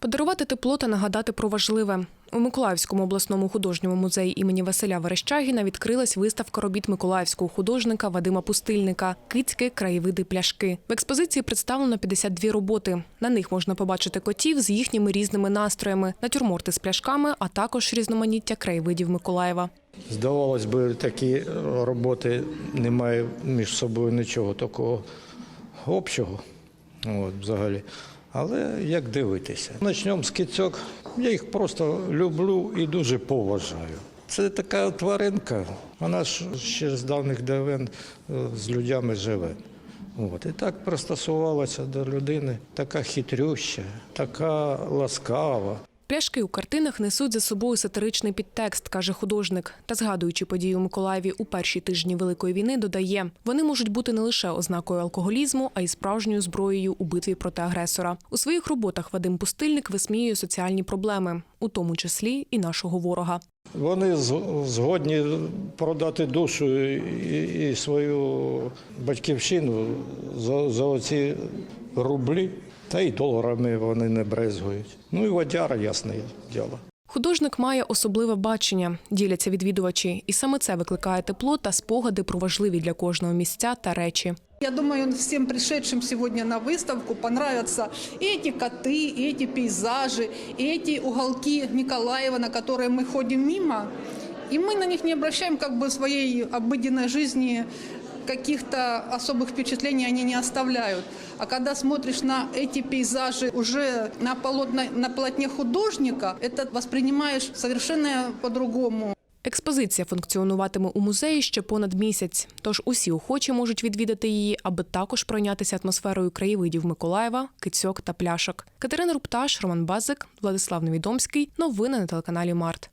Подарувати тепло та нагадати про важливе. У Миколаївському обласному художньому музеї імені Василя Верещагіна відкрилась виставка робіт миколаївського художника Вадима Пустильника Кицьки, краєвиди, пляшки. В експозиції представлено 52 роботи. На них можна побачити котів з їхніми різними настроями, натюрморти з пляшками, а також різноманіття краєвидів Миколаєва. Здавалось би, такі роботи немає між собою нічого такого общого от, взагалі. Але як дивитися? Почнемо з кицьок. Я їх просто люблю і дуже поважаю. Це така тваринка, вона ж ще з давних давен е, з людьми живе. От. І так пристосувалася до людини, така хитрюща, така ласкава. Пляшки у картинах несуть за собою сатиричний підтекст, каже художник. Та згадуючи події у Миколаєві у перші тижні Великої війни, додає, вони можуть бути не лише ознакою алкоголізму, а й справжньою зброєю у битві проти агресора. У своїх роботах Вадим Пустильник висміює соціальні проблеми, у тому числі і нашого ворога. Вони згодні продати душу і свою батьківщину за, за оці рублі, та й доларами вони не брезгують. Ну і водяра, ясне діло. Художник має особливе бачення, діляться відвідувачі, і саме це викликає тепло та спогади про важливі для кожного місця та речі. Я думаю, всем пришедшим сегодня на выставку понравятся и эти коты, и эти пейзажи, и эти уголки Николаева, на которые мы ходим мимо. И мы на них не обращаем как бы в своей обыденной жизни каких-то особых впечатлений они не оставляют. А когда смотришь на эти пейзажи уже на, полотна, на полотне художника, это воспринимаешь совершенно по-другому. Експозиція функціонуватиме у музеї ще понад місяць, тож усі охочі можуть відвідати її, аби також пройнятися атмосферою краєвидів Миколаєва, кицьок та пляшок. Катерина Рупташ, Роман Базик, Владислав Невідомський. Новини на телеканалі Март.